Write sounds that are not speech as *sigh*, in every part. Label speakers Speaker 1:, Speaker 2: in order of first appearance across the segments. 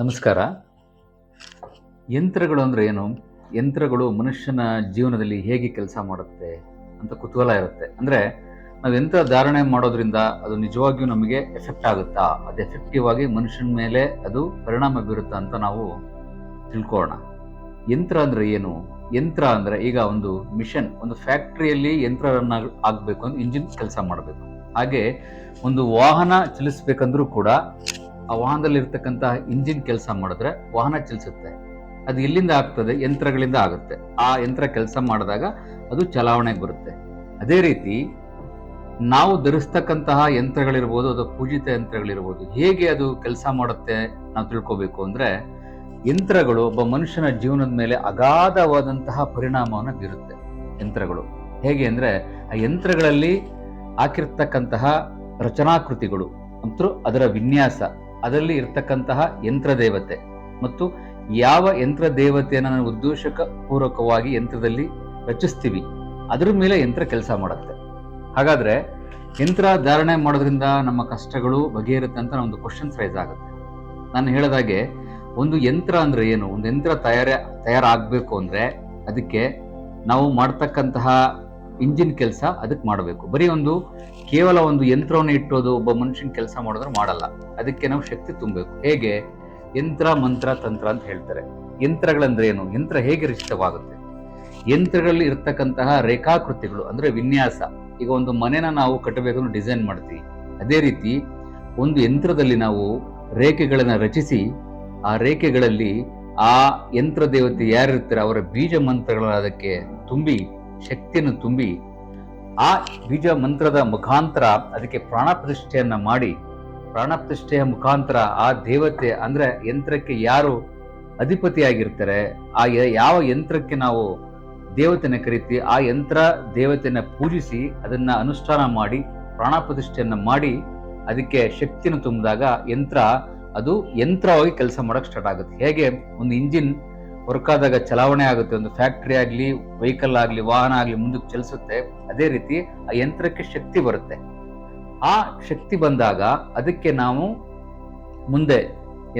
Speaker 1: ನಮಸ್ಕಾರ. ಯಂತ್ರಗಳು ಅಂದ್ರೆ ಏನು? ಯಂತ್ರಗಳು ಮನುಷ್ಯನ ಜೀವನದಲ್ಲಿ ಹೇಗೆ ಕೆಲಸ ಮಾಡುತ್ತೆ ಅಂತ ಕುತೂಹಲ ಇರುತ್ತೆ. ಅಂದ್ರೆ ನಾವು ಯಂತ್ರ ಧಾರಣೆ ಮಾಡೋದ್ರಿಂದ ಅದು ನಿಜವಾಗಿಯೂ ನಮಗೆ ಎಫೆಕ್ಟ್ ಆಗುತ್ತಾ? ಅದು ಎಫೆಕ್ಟಿವ್ ಆಗಿ ಮನುಷ್ಯನ ಮೇಲೆ ಅದು ಪರಿಣಾಮ ಬೀರುತ್ತಾ ಅಂತ ನಾವು ತಿಳ್ಕೊಳ್ಳೋಣ ಯಂತ್ರ ಅಂದ್ರೆ ಏನು? ಯಂತ್ರ ಅಂದ್ರೆ ಈಗ ಒಂದು ಮಿಷನ್, ಒಂದು ಫ್ಯಾಕ್ಟ್ರಿಯಲ್ಲಿ ಯಂತ್ರ ರನ್ ಆಗಬೇಕು ಅಂದ್ರೆ ಇಂಜಿನ್ ಕೆಲಸ ಮಾಡಬೇಕು. ಹಾಗೆ ಒಂದು ವಾಹನ ಚಲಿಸಬೇಕಂದ್ರೂ ಕೂಡ ಆ ವಾಹನದಲ್ಲಿ ಇರ್ತಕ್ಕಂತಹ ಇಂಜಿನ್ ಕೆಲಸ ಮಾಡಿದ್ರೆ ವಾಹನ ಚಲಿಸುತ್ತೆ. ಅದು ಎಲ್ಲಿಂದ ಆಗ್ತದೆ? ಯಂತ್ರಗಳಿಂದ ಆಗುತ್ತೆ. ಆ ಯಂತ್ರ ಕೆಲಸ ಮಾಡಿದಾಗ ಅದು ಚಲಾವಣೆಗೆ ಬರುತ್ತೆ. ಅದೇ ರೀತಿ ನಾವು ಧರಿಸ್ತಕ್ಕಂತಹ ಯಂತ್ರಗಳಿರ್ಬೋದು, ಅದು ಪೂಜಿತ ಯಂತ್ರಗಳಿರ್ಬೋದು, ಹೇಗೆ ಅದು ಕೆಲಸ ಮಾಡುತ್ತೆ ನಾವು ತಿಳ್ಕೋಬೇಕು ಅಂದ್ರೆ, ಯಂತ್ರಗಳು ಒಬ್ಬ ಮನುಷ್ಯನ ಜೀವನದ ಮೇಲೆ ಅಗಾಧವಾದಂತಹ ಪರಿಣಾಮವನ್ನು ಬೀರುತ್ತೆ ಯಂತ್ರಗಳು. ಹೇಗೆ ಅಂದ್ರೆ, ಆ ಯಂತ್ರಗಳಲ್ಲಿ ಹಾಕಿರ್ತಕ್ಕಂತಹ ರಚನಾಕೃತಿಗಳು ಅಂತೂ ಅದರ ವಿನ್ಯಾಸ. ಅದರಲ್ಲಿ ಇರ್ತಕ್ಕಂತಹ ಯಂತ್ರ ದೇವತೆ ಮತ್ತು ಯಾವ ಯಂತ್ರ ದೇವತೆಯನ್ನು ನಾನು ಉದ್ದೇಶಕ ಪೂರ್ವಕವಾಗಿ ಯಂತ್ರದಲ್ಲಿ ರಚಿಸ್ತೀವಿ, ಅದ್ರ ಮೇಲೆ ಯಂತ್ರ ಕೆಲಸ ಮಾಡುತ್ತೆ. ಹಾಗಾದ್ರೆ ಯಂತ್ರ ಧಾರಣೆ ಮಾಡೋದ್ರಿಂದ ನಮ್ಮ ಕಷ್ಟಗಳು ಬಗೆಹರುತ್ತೆ ಅಂತ ಒಂದು ಕ್ವಶನ್ಸ್ ರೈಸ್ ಆಗುತ್ತೆ. ನಾನು ಹೇಳಿದಾಗೆ ಒಂದು ಯಂತ್ರ ಅಂದ್ರೆ ಏನು? ಒಂದು ಯಂತ್ರ ತಯಾರ, ತಯಾರಾಗಬೇಕು ಅಂದ್ರೆ ಅದಕ್ಕೆ ನಾವು ಮಾಡ್ತಕ್ಕಂತಹ ಇಂಜಿನ್ ಕೆಲಸ ಅದಕ್ಕೆ ಮಾಡಬೇಕು. ಬರೀ ಒಂದು ಕೇವಲ ಒಂದು ಯಂತ್ರವನ್ನು ಇಟ್ಟೋದು ಒಬ್ಬ ಮನುಷ್ಯನ ಕೆಲಸ ಮಾಡಿದ್ರೆ ಮಾಡಲ್ಲ. ಅದಕ್ಕೆ ನಾವು ಶಕ್ತಿ ತುಂಬಬೇಕು. ಹೇಗೆ? ಯಂತ್ರ, ಮಂತ್ರ, ತಂತ್ರ ಅಂತ ಹೇಳ್ತಾರೆ. ಯಂತ್ರಗಳಂದ್ರೆ ಏನು? ಯಂತ್ರ ಹೇಗೆ ರಚಿತವಾಗುತ್ತೆ? ಯಂತ್ರಗಳಲ್ಲಿ ಇರ್ತಕ್ಕಂತಹ ರೇಖಾಕೃತಿಗಳು ಅಂದ್ರೆ ವಿನ್ಯಾಸ. ಈಗ ಒಂದು ಮನೆನ ನಾವು ಕಟ್ಟಬೇಕು ಡಿಸೈನ್ ಮಾಡ್ತೀವಿ. ಅದೇ ರೀತಿ ಒಂದು ಯಂತ್ರದಲ್ಲಿ ನಾವು ರೇಖೆಗಳನ್ನು ರಚಿಸಿ ಆ ರೇಖೆಗಳಲ್ಲಿ ಆ ಯಂತ್ರ ದೇವತೆ ಯಾರಿರ್ತಾರೆ, ಅವರ ಬೀಜ ಮಂತ್ರಗಳನ್ನು ಅದಕ್ಕೆ ತುಂಬಿ ಶಕ್ತಿಯನ್ನು ತುಂಬಿ ಆ ಬೀಜ ಮಂತ್ರದ ಮುಖಾಂತರ ಅದಕ್ಕೆ ಪ್ರಾಣ ಪ್ರತಿಷ್ಠೆಯನ್ನ ಮಾಡಿ ಪ್ರಾಣ ಪ್ರತಿಷ್ಠೆಯ ಮುಖಾಂತರ ಆ ದೇವತೆ ಅಂದ್ರೆ ಯಂತ್ರಕ್ಕೆ ಯಾರು ಅಧಿಪತಿಯಾಗಿರ್ತಾರೆ, ಆ ಯಾವ ಯಂತ್ರಕ್ಕೆ ನಾವು ದೇವತೆನ ಕರಿತಿ ಆ ಯಂತ್ರ ದೇವತೆನ ಪೂಜಿಸಿ ಅದನ್ನ ಅನುಷ್ಠಾನ ಮಾಡಿ ಪ್ರಾಣ ಪ್ರತಿಷ್ಠೆಯನ್ನ ಮಾಡಿ ಅದಕ್ಕೆ ಶಕ್ತಿಯನ್ನು ತುಂಬಿದಾಗ ಯಂತ್ರ, ಅದು ಯಂತ್ರವಾಗಿ ಕೆಲಸ ಮಾಡೋಕ್ಕೆ ಸ್ಟಾರ್ಟ್ ಆಗುತ್ತೆ. ಹೇಗೆ? ಒಂದು ಇಂಜಿನ್ ವರ್ಕ್ ಆದಾಗ ಚಲಾವಣೆ ಆಗುತ್ತೆ. ಒಂದು ಫ್ಯಾಕ್ಟರಿ ಆಗಲಿ, ವೆಹಿಕಲ್ ಆಗಲಿ, ವಾಹನ ಆಗಲಿ ಮುಂದಕ್ಕೆ ಚಲಿಸುತ್ತೆ. ಅದೇ ರೀತಿ ಆ ಯಂತ್ರಕ್ಕೆ ಶಕ್ತಿ ಬರುತ್ತೆ. ಆ ಶಕ್ತಿ ಬಂದಾಗ ಅದಕ್ಕೆ ನಾವು ಮುಂದೆ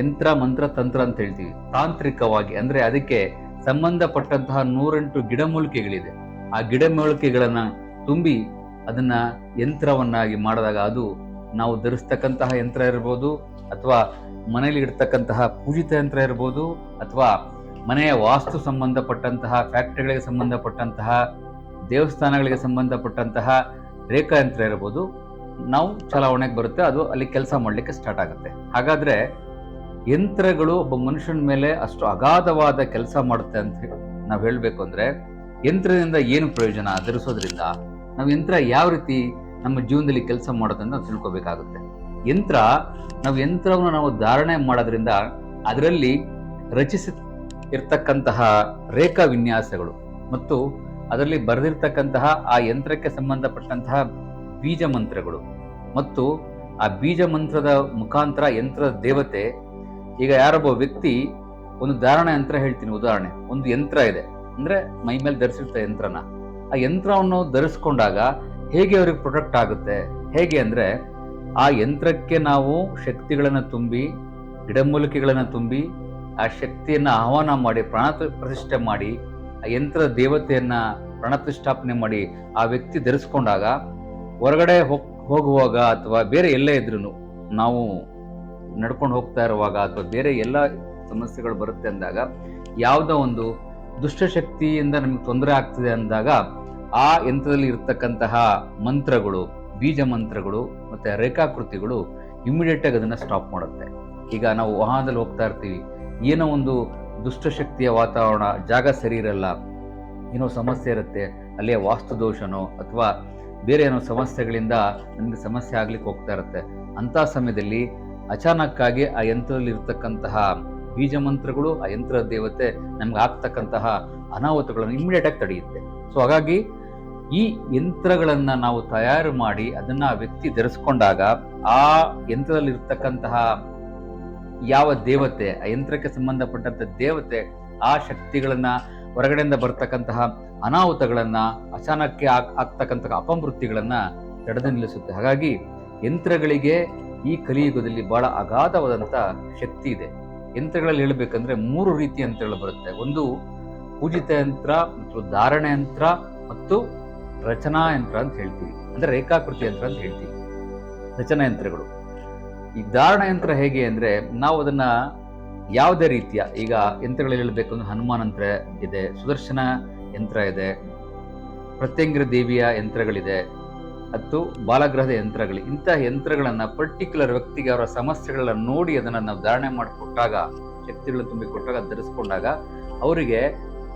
Speaker 1: ಯಂತ್ರ, ಮಂತ್ರ, ತಂತ್ರ ಅಂತ ಹೇಳ್ತೀವಿ. ತಾಂತ್ರಿಕವಾಗಿ ಅಂದ್ರೆ ಅದಕ್ಕೆ ಸಂಬಂಧಪಟ್ಟಂತಹ ನೂರೆಂಟು ಗಿಡಮೂಲಿಕೆಗಳಿದೆ. ಆ ಗಿಡಮೂಲಿಕೆಗಳನ್ನ ತುಂಬಿ ಅದನ್ನ ಯಂತ್ರವನ್ನಾಗಿ ಮಾಡಿದಾಗ ಅದು ನಾವು ಧರಿಸ್ತಕ್ಕಂತಹ ಯಂತ್ರ ಇರ್ಬೋದು, ಅಥವಾ ಮನೆಯಲ್ಲಿ ಇಡ್ತಕ್ಕಂತಹ ಪೂಜಿತ ಯಂತ್ರ ಇರ್ಬೋದು, ಅಥವಾ ಮನೆಯ ವಾಸ್ತು ಸಂಬಂಧಪಟ್ಟಂತಹ, ಫ್ಯಾಕ್ಟ್ರಿಗಳಿಗೆ ಸಂಬಂಧಪಟ್ಟಂತಹ, ದೇವಸ್ಥಾನಗಳಿಗೆ ಸಂಬಂಧಪಟ್ಟಂತಹ ರೇಖಾಯಂತ್ರ ಇರ್ಬೋದು, ನಾವು ಚಲಾವಣೆಗೆ ಬರುತ್ತೆ, ಅದು ಅಲ್ಲಿ ಕೆಲಸ ಮಾಡಲಿಕ್ಕೆ ಸ್ಟಾರ್ಟ್ ಆಗುತ್ತೆ. ಹಾಗಾದರೆ ಯಂತ್ರಗಳು ಒಬ್ಬ ಮನುಷ್ಯನ ಮೇಲೆ ಅಷ್ಟು ಅಗಾಧವಾದ ಕೆಲಸ ಮಾಡುತ್ತೆ ಅಂತ ನಾವು ಹೇಳಬೇಕು ಅಂದರೆ, ಯಂತ್ರದಿಂದ ಏನು ಪ್ರಯೋಜನ ಧರಿಸೋದ್ರಿಂದ ನಾವು ಯಂತ್ರ ಯಾವ ರೀತಿ ನಮ್ಮ ಜೀವನದಲ್ಲಿ ಕೆಲಸ ಮಾಡುತ್ತೆ ಅಂತ ತಿಳ್ಕೊಬೇಕಾಗುತ್ತೆ. ಯಂತ್ರ, ನಾವು ಯಂತ್ರವನ್ನು ನಾವು ಧಾರಣೆ ಮಾಡೋದ್ರಿಂದ ಅದರಲ್ಲಿ ರಚಿಸಿ ಇರ್ತಕ್ಕಂತಹ ರೇಖಾ ವಿನ್ಯಾಸಗಳು ಮತ್ತು ಅದರಲ್ಲಿ ಬರೆದಿರ್ತಕ್ಕಂತಹ ಆ ಯಂತ್ರಕ್ಕೆ ಸಂಬಂಧಪಟ್ಟಂತಹ ಬೀಜ ಮಂತ್ರಗಳು ಮತ್ತು ಆ ಬೀಜ ಮಂತ್ರದ ಮುಖಾಂತರ ಯಂತ್ರದ ದೇವತೆ. ಈಗ ಯಾರೊಬ್ಬ ವ್ಯಕ್ತಿ ಒಂದು ಧಾರಣ ಯಂತ್ರ ಹೇಳ್ತೀನಿ, ಉದಾಹರಣೆ. ಒಂದು ಯಂತ್ರ ಇದೆ, ಅಂದ್ರೆ ಮೈ ಮೇಲೆ ಧರಿಸಿರ್ತ ಯಂತ್ರನ. ಆ ಯಂತ್ರವನ್ನು ಧರಿಸ್ಕೊಂಡಾಗ ಹೇಗೆ ಅವ್ರಿಗೆ ಪ್ರೊಟೆಕ್ಟ್ ಆಗುತ್ತೆ? ಹೇಗೆ ಅಂದ್ರೆ ಆ ಯಂತ್ರಕ್ಕೆ ನಾವು ಶಕ್ತಿಗಳನ್ನ ತುಂಬಿ, ಗಿಡಮೂಲಿಕೆಗಳನ್ನು ತುಂಬಿ ಆ ಶಕ್ತಿಯನ್ನ ಆಹ್ವಾನ ಮಾಡಿ ಪ್ರಾಣ ಪ್ರತಿಷ್ಠೆ ಮಾಡಿ, ಆ ಯಂತ್ರ ದೇವತೆಯನ್ನು ಪ್ರಾಣ ಪ್ರತಿಷ್ಠಾಪನೆ ಮಾಡಿ ಆ ವ್ಯಕ್ತಿ ಧರಿಸ್ಕೊಂಡಾಗ ಹೊರಗಡೆ ಹೋಗ್, ಹೋಗುವಾಗ ಅಥವಾ ಬೇರೆ ಎಲ್ಲೇ ಇದ್ರೂ ನಾವು ನಡ್ಕೊಂಡು ಹೋಗ್ತಾ ಇರುವಾಗ ಅಥವಾ ಬೇರೆ ಎಲ್ಲ ಸಮಸ್ಯೆಗಳು ಬರುತ್ತೆ ಅಂದಾಗ ಯಾವುದೋ ಒಂದು ದುಷ್ಟಶಕ್ತಿಯಿಂದ ನಮಗೆ ತೊಂದರೆ ಆಗ್ತಿದೆ ಅಂದಾಗ ಆ ಯಂತ್ರದಲ್ಲಿ ಇರ್ತಕ್ಕಂತಹ ಮಂತ್ರಗಳು, ಬೀಜ ಮಂತ್ರಗಳು ಮತ್ತೆ ರೇಖಾಕೃತಿಗಳು ಇಮಿಡಿಯೇಟ್ ಆಗಿ ಅದನ್ನ ಸ್ಟಾಪ್ ಮಾಡುತ್ತೆ. ಈಗ ನಾವು ವಾಹನದಲ್ಲಿ ಹೋಗ್ತಾ ಇರ್ತೀವಿ. ಏನೋ ಒಂದು ದುಷ್ಟಶಕ್ತಿಯ ವಾತಾವರಣ, ಜಾಗ ಸರಿ ಇರಲ್ಲ. ಏನೋ ಸಮಸ್ಯೆ ಇರುತ್ತೆ, ಅಲ್ಲಿಯ ವಾಸ್ತು ದೋಷನೋ ಅಥವಾ ಬೇರೆ ಏನೋ ಸಮಸ್ಯೆಗಳಿಂದ ನಮಗೆ ಸಮಸ್ಯೆ ಆಗ್ಲಿಕ್ಕೆ ಹೋಗ್ತಾ ಇರುತ್ತೆ. ಅಂತ ಸಮಯದಲ್ಲಿ ಅಚಾನಕ್ಕಾಗಿ ಆ ಯಂತ್ರದಲ್ಲಿ ಇರ್ತಕ್ಕಂತಹ ಬೀಜ ಮಂತ್ರಗಳು, ಆ ಯಂತ್ರ ದೇವತೆ ನಮ್ಗೆ ಆಗ್ತಕ್ಕಂತಹ ಅನಾಹುತಗಳನ್ನು ಇಮಿಡಿಯೇಟ್ ಆಗಿ ತಡೆಯುತ್ತೆ. ಸೊ ಹಾಗಾಗಿ ಈ ಯಂತ್ರಗಳನ್ನು ನಾವು ತಯಾರು ಮಾಡಿ ಅದನ್ನ ಆ ವ್ಯಕ್ತಿ ಧರಿಸ್ಕೊಂಡಾಗ ಆ ಯಂತ್ರದಲ್ಲಿ ಇರ್ತಕ್ಕಂತಹ ಯಾವ ದೇವತೆ, ಆ ಯಂತ್ರಕ್ಕೆ ಸಂಬಂಧಪಟ್ಟಂತ ದೇವತೆ ಆ ಶಕ್ತಿಗಳನ್ನ ಹೊರಗಡೆಯಿಂದ ಬರ್ತಕ್ಕಂತಹ ಅನಾಹುತಗಳನ್ನ ಅಚಾನಕ್ಕೆ ಆಗ್- ಆಗ್ತಕ್ಕಂತಹ ಅಪಮೃತ್ಯುಗಳನ್ನ ತಡೆದು ನಿಲ್ಲಿಸುತ್ತೆ. ಹಾಗಾಗಿ ಯಂತ್ರಗಳಿಗೆ ಈ ಕಲಿಯುಗದಲ್ಲಿ ಬಹಳ ಅಗಾಧವಾದಂತ ಶಕ್ತಿ ಇದೆ. ಯಂತ್ರಗಳಲ್ಲಿ ಹೇಳ್ಬೇಕಂದ್ರೆ ಮೂರು ರೀತಿಯ ಯಂತ್ರಗಳು ಬರುತ್ತೆ. ಒಂದು ಪೂಜಿತ ಯಂತ್ರ ಮತ್ತು ಧಾರಣೆ ಯಂತ್ರ ಮತ್ತು ರಚನಾ ಯಂತ್ರ ಅಂತ ಹೇಳ್ತೀವಿ. ಅಂದ್ರೆ ರೇಖಾಕೃತಿ ಯಂತ್ರ ಅಂತ ಹೇಳ್ತೀವಿ. ರಚನಾ ಯಂತ್ರಗಳು. ಈ ಧಾರಣ ಯಂತ್ರ ಹೇಗೆ ಅಂದ್ರೆ ನಾವು ಅದನ್ನ ಯಾವುದೇ ರೀತಿಯ ಈಗ ಯಂತ್ರಗಳಲ್ಲಿ ಹೇಳಬೇಕು ಅಂದ್ರೆ ಹನುಮಾನ್ ಯಂತ್ರ ಇದೆ, ಸುದರ್ಶನ ಯಂತ್ರ ಇದೆ, ಪ್ರತ್ಯಂಗಿರ ದೇವಿಯ ಯಂತ್ರಗಳಿದೆ, ಮತ್ತು ಬಾಲಗ್ರಹದ ಯಂತ್ರಗಳು. ಇಂತಹ ಯಂತ್ರಗಳನ್ನು ಪರ್ಟಿಕ್ಯುಲರ್ ವ್ಯಕ್ತಿಗೆ ಅವರ ಸಮಸ್ಯೆಗಳನ್ನು ನೋಡಿ ಅದನ್ನ ನಾವು ಧಾರಣೆ ಮಾಡಿಕೊಟ್ಟಾಗ, ಶಕ್ತಿಗಳನ್ನು ತುಂಬಿಕೊಟ್ಟಾಗ, ಧರಿಸ್ಕೊಂಡಾಗ ಅವರಿಗೆ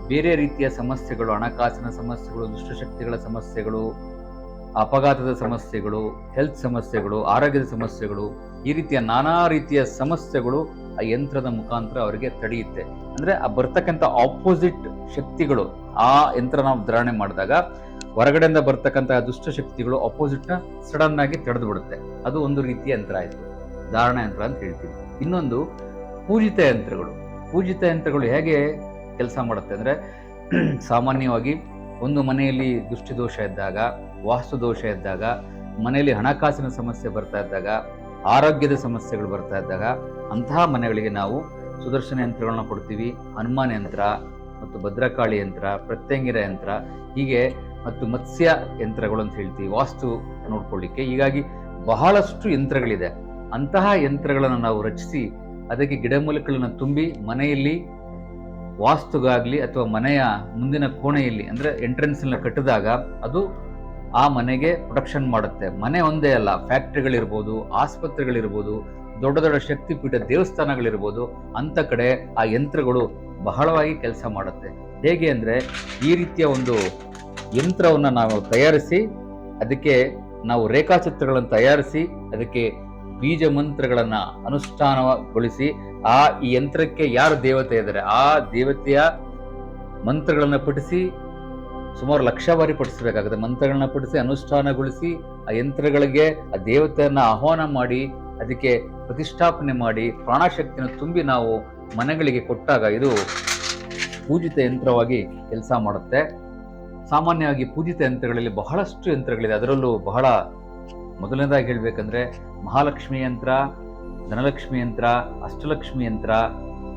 Speaker 1: ಬೇರೆ ರೀತಿಯ ಸಮಸ್ಯೆಗಳು, ಹಣಕಾಸಿನ ಸಮಸ್ಯೆಗಳು, ದುಷ್ಟಶಕ್ತಿಗಳ ಸಮಸ್ಯೆಗಳು ಅಪಘಾತದ ಸಮಸ್ಯೆಗಳು ಹೆಲ್ತ್ ಸಮಸ್ಯೆಗಳು, ಆರೋಗ್ಯದ ಸಮಸ್ಯೆಗಳು, ಈ ರೀತಿಯ ನಾನಾ ರೀತಿಯ ಸಮಸ್ಯೆಗಳು ಆ ಯಂತ್ರದ ಮುಖಾಂತರ ಅವರಿಗೆ ತಡೆಯುತ್ತೆ. ಅಂದ್ರೆ ಆ ಬರ್ತಕ್ಕಂಥ ಆಪೋಸಿಟ್ ಶಕ್ತಿಗಳು, ಆ ಯಂತ್ರ ನಾವು ಧಾರಣೆ ಮಾಡಿದಾಗ ಹೊರಗಡೆಯಿಂದ ಬರ್ತಕ್ಕಂತಹ ದುಷ್ಟ ಶಕ್ತಿಗಳು ಅಪೋಸಿಟ್ನ ಸಡನ್ ಆಗಿ ತಡೆದು ಬಿಡುತ್ತೆ. ಅದು ಒಂದು ರೀತಿಯ ಯಂತ್ರ ಆಯ್ತು. ಧಾರಣ ಯಂತ್ರ ಅಂತ ಹೇಳ್ತೀವಿ. ಇನ್ನೊಂದು ಪೂಜಿತ ಯಂತ್ರಗಳು. ಪೂಜಿತ ಯಂತ್ರಗಳು ಹೇಗೆ ಕೆಲಸ ಮಾಡುತ್ತೆ ಅಂದ್ರೆ, *clears throat* ಸಾಮಾನ್ಯವಾಗಿ ಒಂದು ಮನೆಯಲ್ಲಿ ದುಷ್ಟಿದೋಷ ಇದ್ದಾಗ ವಾಸ್ತು ದೋಷ ಇದ್ದಾಗ, ಮನೆಯಲ್ಲಿ ಹಣಕಾಸಿನ ಸಮಸ್ಯೆ ಬರ್ತಾ ಇದ್ದಾಗ, ಆರೋಗ್ಯದ ಸಮಸ್ಯೆಗಳು ಬರ್ತಾ ಇದ್ದಾಗ ಅಂತಹ ಮನೆಗಳಿಗೆ ನಾವು ಸುದರ್ಶನ ಯಂತ್ರಗಳನ್ನ ಕೊಡ್ತೀವಿ. ಹನುಮಾನ್ ಯಂತ್ರ ಮತ್ತು ಭದ್ರಕಾಳಿ ಯಂತ್ರ, ಪ್ರತ್ಯಂಗಿರ ಯಂತ್ರ, ಹೀಗೆ ಮತ್ತು ಮತ್ಸ್ಯ ಯಂತ್ರಗಳು ಅಂತ ಹೇಳ್ತೀವಿ ವಾಸ್ತು ನೋಡ್ಕೊಳ್ಳಿಕ್ಕೆ. ಹೀಗಾಗಿ ಬಹಳಷ್ಟು ಯಂತ್ರಗಳಿದೆ. ಅಂತಹ ಯಂತ್ರಗಳನ್ನು ನಾವು ರಚಿಸಿ, ಅದಕ್ಕೆ ಗಿಡಮೂಲಿಕೆಗಳನ್ನು ತುಂಬಿ ಮನೆಯಲ್ಲಿ ವಾಸ್ತುಗಾಗ್ಲಿ ಅಥವಾ ಮನೆಯ ಮುಂದಿನ ಕೋಣೆಯಲ್ಲಿ ಅಂದ್ರೆ ಎಂಟ್ರೆನ್ಸ್ ಕಟ್ಟಿದಾಗ ಅದು ಆ ಮನೆಗೆ ಪ್ರೊಟೆಕ್ಷನ್ ಮಾಡುತ್ತೆ. ಮನೆ ಒಂದೇ ಅಲ್ಲ ಫ್ಯಾಕ್ಟ್ರಿಗಳಿರ್ಬೋದು ಆಸ್ಪತ್ರೆಗಳಿರ್ಬೋದು, ದೊಡ್ಡ ದೊಡ್ಡ ಶಕ್ತಿಪೀಠ ದೇವಸ್ಥಾನಗಳಿರ್ಬೋದು, ಅಂಥ ಕಡೆ ಆ ಯಂತ್ರಗಳು ಬಹಳವಾಗಿ ಕೆಲಸ ಮಾಡುತ್ತೆ. ಹೇಗೆ ಅಂದರೆ, ಈ ರೀತಿಯ ಒಂದು ಯಂತ್ರವನ್ನು ನಾವು ತಯಾರಿಸಿ, ಅದಕ್ಕೆ ನಾವು ರೇಖಾಚಿತ್ರಗಳನ್ನು ತಯಾರಿಸಿ, ಅದಕ್ಕೆ ಬೀಜ ಮಂತ್ರಗಳನ್ನು ಅನುಷ್ಠಾನಗೊಳಿಸಿ, ಆ ಈ ಯಂತ್ರಕ್ಕೆ ಯಾರು ದೇವತೆ ಇದ್ದಾರೆ, ಆ ದೇವತೆಯ ಮಂತ್ರಗಳನ್ನು ಪಠಿಸಿ ಸುಮಾರು ಲಕ್ಷ ಬಾರಿ ಪಠಿಸಬೇಕಾಗುತ್ತೆ. ಮಂತ್ರಗಳನ್ನ ಪಡಿಸಿ ಅನುಷ್ಠಾನಗೊಳಿಸಿ, ಆ ಯಂತ್ರಗಳಿಗೆ, ಆ ದೇವತೆಯನ್ನ ಆಹ್ವಾನ ಮಾಡಿ, ಅದಕ್ಕೆ ಪ್ರತಿಷ್ಠಾಪನೆ ಮಾಡಿ ಪ್ರಾಣಶಕ್ತಿಯನ್ನು ತುಂಬಿ ನಾವು ಮನೆಗಳಿಗೆ ಕೊಟ್ಟಾಗ ಇದು ಪೂಜಿತ ಯಂತ್ರವಾಗಿ ಕೆಲಸ ಮಾಡುತ್ತೆ. ಸಾಮಾನ್ಯವಾಗಿ ಪೂಜಿತ ಯಂತ್ರಗಳಲ್ಲಿ ಬಹಳಷ್ಟು ಯಂತ್ರಗಳಿದೆ. ಅದರಲ್ಲೂ ಬಹಳ ಮೊದಲನೇದಾಗಿ ಹೇಳಬೇಕಂದ್ರೆ ಮಹಾಲಕ್ಷ್ಮಿ ಯಂತ್ರ, ಧನಲಕ್ಷ್ಮಿ ಯಂತ್ರ, ಅಷ್ಟಲಕ್ಷ್ಮಿ ಯಂತ್ರ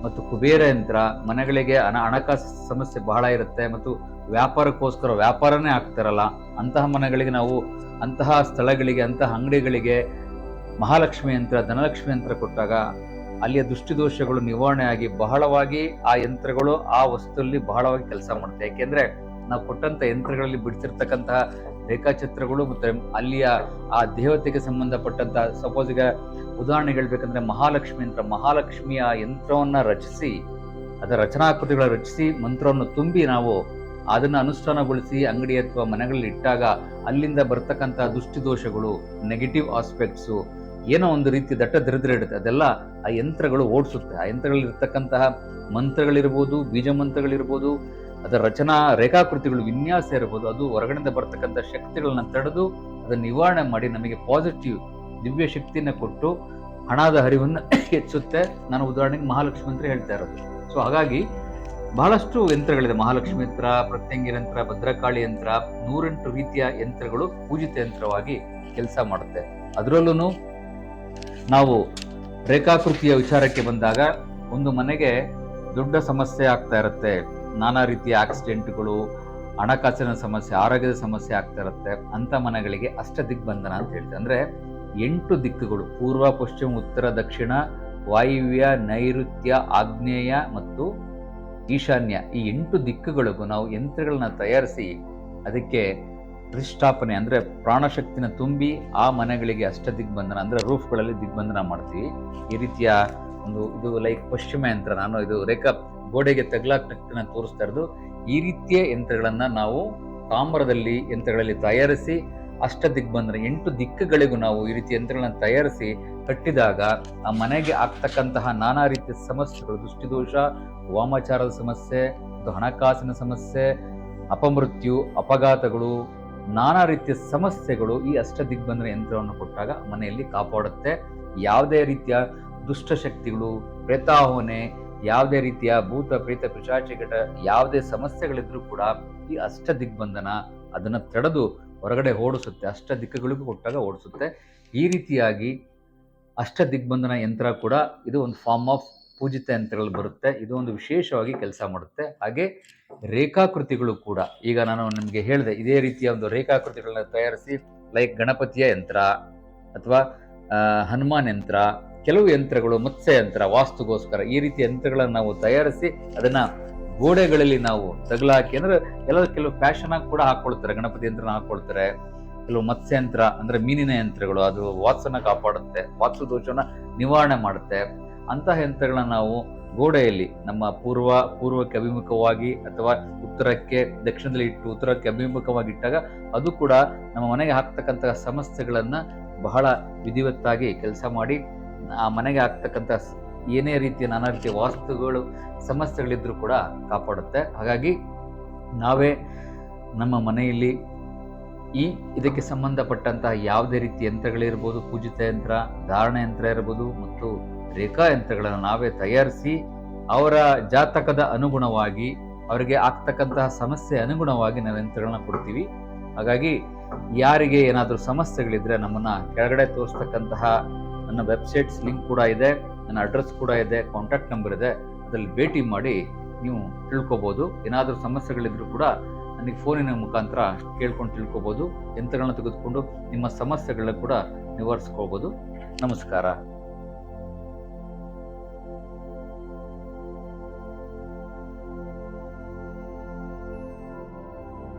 Speaker 1: ಮತ್ತು ಕುಬೇರ ಯಂತ್ರ ಮನೆಗಳಿಗೆ ಹಣ ಹಣಕಾಸು ಸಮಸ್ಯೆ ಬಹಳ ಇರುತ್ತೆ. ಮತ್ತು ವ್ಯಾಪಾರಕ್ಕೋಸ್ಕರ ವ್ಯಾಪಾರನೇ ಆಗ್ತಿರಲ್ಲ. ಅಂತಹ ಮನೆಗಳಿಗೆ ನಾವು, ಅಂತಹ ಸ್ಥಳಗಳಿಗೆ, ಅಂತಹ ಅಂಗಡಿಗಳಿಗೆ ಮಹಾಲಕ್ಷ್ಮಿ ಯಂತ್ರ, ಧನಲಕ್ಷ್ಮಿ ಯಂತ್ರ ಕೊಟ್ಟಾಗ ಅಲ್ಲಿಯ ದುಷ್ಟಿದೋಷಗಳು ನಿವಾರಣೆಯಾಗಿ ಬಹಳವಾಗಿ ಆ ಯಂತ್ರಗಳು ಆ ವಸ್ತುವಲ್ಲಿ ಬಹಳವಾಗಿ ಕೆಲಸ ಮಾಡುತ್ತೆ. ಯಾಕೆಂದ್ರೆ ನಾವು ಕೊಟ್ಟಂತ ಯಂತ್ರಗಳಲ್ಲಿ ಬಿಡಿಸಿರ್ತಕ್ಕಂತಹ ರೇಖಾಚಿತ್ರಗಳು ಮತ್ತೆ ಅಲ್ಲಿಯ ಆ ದೇವತೆಗೆ ಸಂಬಂಧಪಟ್ಟಂತ ಸಪೋಸ್ ಈಗ ಉದಾಹರಣೆ ಹೇಳ್ಬೇಕಂದ್ರೆ ಮಹಾಲಕ್ಷ್ಮಿ ಯಂತ್ರ. ಮಹಾಲಕ್ಷ್ಮಿಯ ಯಂತ್ರವನ್ನ ರಚಿಸಿ, ಅದರ ರಚನಾಕೃತಿಗಳ ರಚಿಸಿ, ಮಂತ್ರವನ್ನು ತುಂಬಿ ನಾವು ಅದನ್ನ ಅನುಷ್ಠಾನಗೊಳಿಸಿ ಅಂಗಡಿ ಅಥವಾ ಮನೆಗಳಲ್ಲಿ ಇಟ್ಟಾಗ ಅಲ್ಲಿಂದ ಬರ್ತಕ್ಕಂಥ ದುಷ್ಟಿದೋಷಗಳು ನೆಗೆಟಿವ್ ಆಸ್ಪೆಕ್ಟ್ಸು ಏನೋ ಒಂದು ರೀತಿ ದಟ್ಟ ದರಿದ್ರ ಇಡುತ್ತೆ. ಅದೆಲ್ಲ ಆ ಯಂತ್ರಗಳು ಓಡಿಸುತ್ತೆ. ಆ ಯಂತ್ರಗಳಲ್ಲಿ ಇರ್ತಕ್ಕಂತಹ ಮಂತ್ರಗಳಿರ್ಬೋದು, ಬೀಜ ಮಂತ್ರಗಳಿರ್ಬೋದು, ಅದರ ರಚನಾ ರೇಖಾಕೃತಿಗಳು, ವಿನ್ಯಾಸ ಇರ್ಬೋದು, ಅದು ಹೊರಗಡೆಯಿಂದ ಬರ್ತಕ್ಕಂಥ ಶಕ್ತಿಗಳನ್ನ ತಡೆದು ಅದನ್ನು ನಿವಾರಣೆ ಮಾಡಿ ನಮಗೆ ಪಾಸಿಟಿವ್ ದಿವ್ಯ ಶಕ್ತಿಯನ್ನು ಕೊಟ್ಟು ಹಣದ ಹರಿವನ್ನು *coughs* ಹೆಚ್ಚುತ್ತೆ. ನಾನು ಉದಾಹರಣೆಗೆ ಮಹಾಲಕ್ಷ್ಮಿ ಅಂತ ಹೇಳ್ತಾ ಇರೋದು. ಸೊ ಹಾಗಾಗಿ ಬಹಳಷ್ಟು ಯಂತ್ರಗಳಿದೆ. ಮಹಾಲಕ್ಷ್ಮಿ ಯಂತ್ರ ಪ್ರತ್ಯಂಗಿ ಯಂತ್ರ, ಭದ್ರಕಾಳಿ ಯಂತ್ರ, ನೂರೆಂಟು ರೀತಿಯ ಯಂತ್ರಗಳು ಪೂಜಿತ ಯಂತ್ರವಾಗಿ ಕೆಲಸ ಮಾಡುತ್ತೆ. ಅದರಲ್ಲೂ ನಾವು ರೇಖಾಕೃತಿಯ ವಿಚಾರಕ್ಕೆ ಬಂದಾಗ ಒಂದು ಮನೆಗೆ ದೊಡ್ಡ ಸಮಸ್ಯೆ ಆಗ್ತಾ ಇರುತ್ತೆ. ನಾನಾ ರೀತಿಯ ಆಕ್ಸಿಡೆಂಟ್ಗಳು, ಹಣಕಾಸಿನ ಸಮಸ್ಯೆ, ಆರೋಗ್ಯದ ಸಮಸ್ಯೆ ಆಗ್ತಾ ಇರುತ್ತೆ. ಅಂತ ಮನೆಗಳಿಗೆ ಅಷ್ಟ ದಿಗ್ಬಂಧನ ಅಂತ ಹೇಳ್ತಾರೆ ಅಂದ್ರೆ ಎಂಟು ದಿಕ್ಕುಗಳು, ಪೂರ್ವ, ಪಶ್ಚಿಮ, ಉತ್ತರ, ದಕ್ಷಿಣ, ವಾಯುವ್ಯ, ನೈಋತ್ಯ, ಆಗ್ನೇಯ ಮತ್ತು ಈಶಾನ್ಯ ಈ ಎಂಟು ದಿಕ್ಕುಗಳಿಗೂ ನಾವು ಯಂತ್ರಗಳನ್ನ ತಯಾರಿಸಿ ಅದಕ್ಕೆ ಪ್ರತಿಷ್ಠಾಪನೆ ಅಂದ್ರೆ ಪ್ರಾಣಶಕ್ತಿನ ತುಂಬಿ ಆ ಮನೆಗಳಿಗೆ ಅಷ್ಟ ದಿಗ್ಬಂಧನ ಅಂದ್ರೆ ರೂಫ್ಗಳಲ್ಲಿ ದಿಗ್ಬಂಧನ ಮಾಡ್ತೀವಿ. ಈ ರೀತಿಯ ಒಂದು ಇದು ಲೈಕ್ ಪಶ್ಚಿಮ ಯಂತ್ರ, ನಾನು ಇದು ರೇಖಾ ಗೋಡೆಗೆ ತಗ್ಲಾಕ್ನ ತೋರಿಸ್ತಾ ಇರೋದು. ಈ ರೀತಿಯ ಯಂತ್ರಗಳನ್ನು ನಾವು ತಾಮ್ರದಲ್ಲಿ, ಯಂತ್ರಗಳಲ್ಲಿ ತಯಾರಿಸಿ ಅಷ್ಟ ದಿಗ್ಬಂಧನ ಎಂಟು ದಿಕ್ಕುಗಳಿಗೂ ನಾವು ಈ ರೀತಿ ಯಂತ್ರಗಳನ್ನು ತಯಾರಿಸಿ ಕಟ್ಟಿದಾಗ ಆ ಮನೆಗೆ ಆಗ್ತಕ್ಕಂತಹ ನಾನಾ ರೀತಿಯ ಸಮಸ್ಯೆಗಳು, ದೃಷ್ಟಿದೋಷ, ವಾಮಾಚಾರದ ಸಮಸ್ಯೆ ಮತ್ತು ಹಣಕಾಸಿನ ಸಮಸ್ಯೆ, ಅಪಮೃತ್ಯು, ಅಪಘಾತಗಳು, ನಾನಾ ರೀತಿಯ ಸಮಸ್ಯೆಗಳು ಈ ಅಷ್ಟ ದಿಗ್ಬಂಧನ ಯಂತ್ರವನ್ನು ಕೊಟ್ಟಾಗ ಮನೆಯಲ್ಲಿ ಕಾಪಾಡುತ್ತೆ. ಯಾವುದೇ ರೀತಿಯ ದುಷ್ಟಶಕ್ತಿಗಳು ಪ್ರೇತಾಹೋನೆ ಯಾವುದೇ ರೀತಿಯ ಭೂತ, ಪ್ರೇತ, ಪಿಶಾಚಿಕಟ, ಯಾವುದೇ ಸಮಸ್ಯೆಗಳಿದ್ರೂ ಕೂಡ ಈ ಅಷ್ಟ ದಿಗ್ಬಂಧನ ಅದನ್ನ ತಡೆದು ಹೊರಗಡೆ ಓಡಿಸುತ್ತೆ ಅಷ್ಟ ದಿಕ್ಕುಗಳಿಗೂ ಕೊಟ್ಟಾಗ ಓಡಿಸುತ್ತೆ. ಈ ರೀತಿಯಾಗಿ ಅಷ್ಟ ದಿಗ್ಬಂಧನ ಯಂತ್ರ ಕೂಡ ಇದು ಒಂದು ಫಾರ್ಮ್ ಆಫ್ ಪೂಜಿತ ಯಂತ್ರಗಳು ಬರುತ್ತೆ. ಇದು ಒಂದು ವಿಶೇಷವಾಗಿ ಕೆಲಸ ಮಾಡುತ್ತೆ. ಹಾಗೆ ರೇಖಾಕೃತಿಗಳು ಕೂಡ, ಈಗ ನಾನು ನಿಮಗೆ ಹೇಳಿದೆ, ಇದೇ ರೀತಿಯ ಒಂದು ರೇಖಾಕೃತಿಗಳನ್ನ ತಯಾರಿಸಿ ಲೈಕ್ ಗಣಪತಿಯ ಯಂತ್ರ ಅಥವಾ ಹನುಮಾನ್ ಯಂತ್ರ, ಕೆಲವು ಯಂತ್ರಗಳು, ಮತ್ಸ್ಯ ಯಂತ್ರ, ವಾಸ್ತುಗೋಸ್ಕರ ಈ ರೀತಿ ಯಂತ್ರಗಳನ್ನು ನಾವು ತಯಾರಿಸಿ ಅದನ್ನ ಗೋಡೆಗಳಲ್ಲಿ ನಾವು ತಗಲಾಕಿ, ಅಂದ್ರೆ ಎಲ್ಲ ಕೆಲವು ಫ್ಯಾಷನ್ ಆಗಿ ಕೂಡ ಹಾಕೊಳ್ತಾರೆ. ಗಣಪತಿ ಯಂತ್ರ ಹಾಕೊಳ್ತಾರೆ. ಕೆಲವು ಮತ್ಸ್ಯ ಯಂತ್ರ ಅಂದ್ರೆ ಮೀನಿನ ಯಂತ್ರಗಳು, ಅದು ವಾತ್ಸನ ಕಾಪಾಡುತ್ತೆ. ವಾತ್ಸ ದೋಷವನ್ನ ನಿವಾರಣೆ ಮಾಡುತ್ತೆ. ಅಂತಹ ಯಂತ್ರಗಳನ್ನ ನಾವು ಗೋಡೆಯಲ್ಲಿ, ನಮ್ಮ ಪೂರ್ವ, ಪೂರ್ವಕ್ಕೆ ಅಭಿಮುಖವಾಗಿ ಅಥವಾ ಉತ್ತರಕ್ಕೆ, ದಕ್ಷಿಣದಲ್ಲಿ ಇಟ್ಟು ಉತ್ತರಕ್ಕೆ ಅಭಿಮುಖವಾಗಿ ಇಟ್ಟಾಗ ಅದು ಕೂಡ ನಮ್ಮ ಮನೆಗೆ ಹಾಕ್ತಕ್ಕಂತಹ ಸಮಸ್ಯೆಗಳನ್ನ ಬಹಳ ವಿಧಿವತ್ತಾಗಿ ಕೆಲಸ ಮಾಡಿ, ಆ ಮನೆಗೆ ಆಗ್ತಕ್ಕಂಥ ಸ್- ಏನೇ ರೀತಿಯ ನಾನಾ ರೀತಿಯ ವಾಸ್ತುಗಳು ಸಮಸ್ಯೆಗಳಿದ್ದರೂ ಕೂಡ ಕಾಪಾಡುತ್ತೆ. ಹಾಗಾಗಿ ನಾವೇ ನಮ್ಮ ಮನೆಯಲ್ಲಿ ಈ ಇದಕ್ಕೆ ಸಂಬಂಧಪಟ್ಟಂತಹ ಯಾವುದೇ ರೀತಿ ಯಂತ್ರಗಳಿರ್ಬೋದು, ಪೂಜಿತ ಯಂತ್ರ, ಧಾರಣ ಯಂತ್ರ ಇರ್ಬೋದು ಮತ್ತು ರೇಖಾ ಯಂತ್ರಗಳನ್ನು ನಾವೇ ತಯಾರಿಸಿ ಅವರ ಜಾತಕದ ಅನುಗುಣವಾಗಿ, ಅವರಿಗೆ ಆಗ್ತಕ್ಕಂತಹ ಸಮಸ್ಯೆ ಅನುಗುಣವಾಗಿ ನಾವು ಯಂತ್ರಗಳನ್ನ ಕೊಡ್ತೀವಿ. ಹಾಗಾಗಿ ಯಾರಿಗೆ ಏನಾದರೂ ಸಮಸ್ಯೆಗಳಿದ್ರೆ ನಮ್ಮನ್ನ ಕೆಳಗಡೆ ತೋರಿಸ್ತಕ್ಕಂತಹ ನನ್ನ ವೆಬ್ಸೈಟ್ಸ್ ಲಿಂಕ್ ಕೂಡ ಇದೆ. ನನ್ನ ಅಡ್ರೆಸ್ ಕೂಡ ಇದೆ ಕಾಂಟ್ಯಾಕ್ಟ್ ನಂಬರ್ ಇದೆ. ಅದರಲ್ಲಿ ಭೇಟಿ ಮಾಡಿ ನೀವು ತಿಳ್ಕೊಬೋದು. ಏನಾದರೂ ಸಮಸ್ಯೆಗಳಿದ್ರೂ ಕೂಡ ನನಗೆ ಫೋನಿನ ಮುಖಾಂತರ ಕೇಳ್ಕೊಂಡು ತಿಳ್ಕೊಬೋದು. ಯಂತ್ರಗಳನ್ನ ತೆಗೆದುಕೊಂಡು ನಿಮ್ಮ ಸಮಸ್ಯೆಗಳನ್ನ ಕೂಡ ನಿವಾರಿಸ್ಕೋಬೋದು. ನಮಸ್ಕಾರ.